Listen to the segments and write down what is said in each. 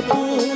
হতে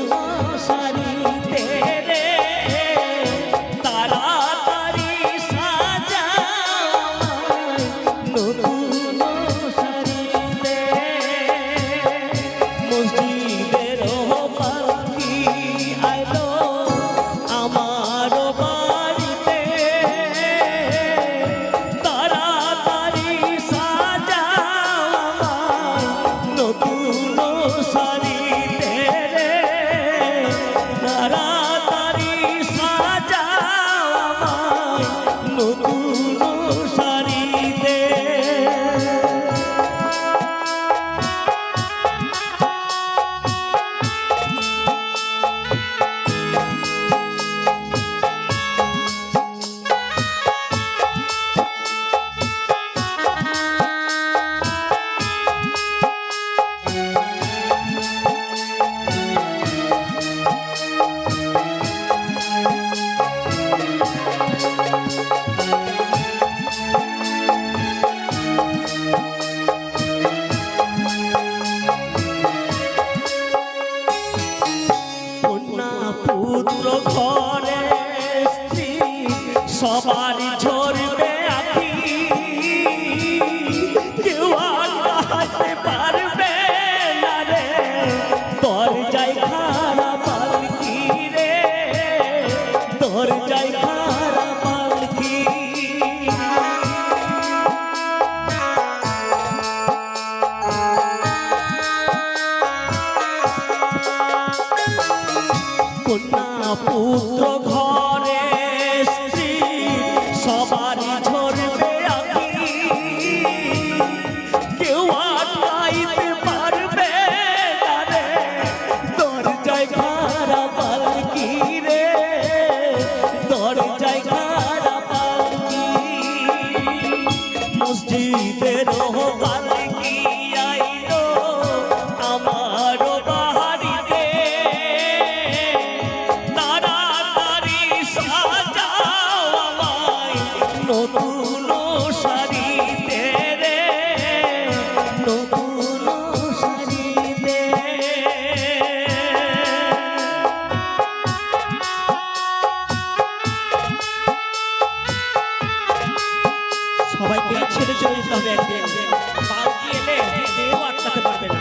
যায় খারা পুত্র মসজিদের রোহবা সবাইকে ছেড়ে চলে যেতে হবে একদিন। বাদ দিয়ে এলে কেউ আটকাতে পারবে না।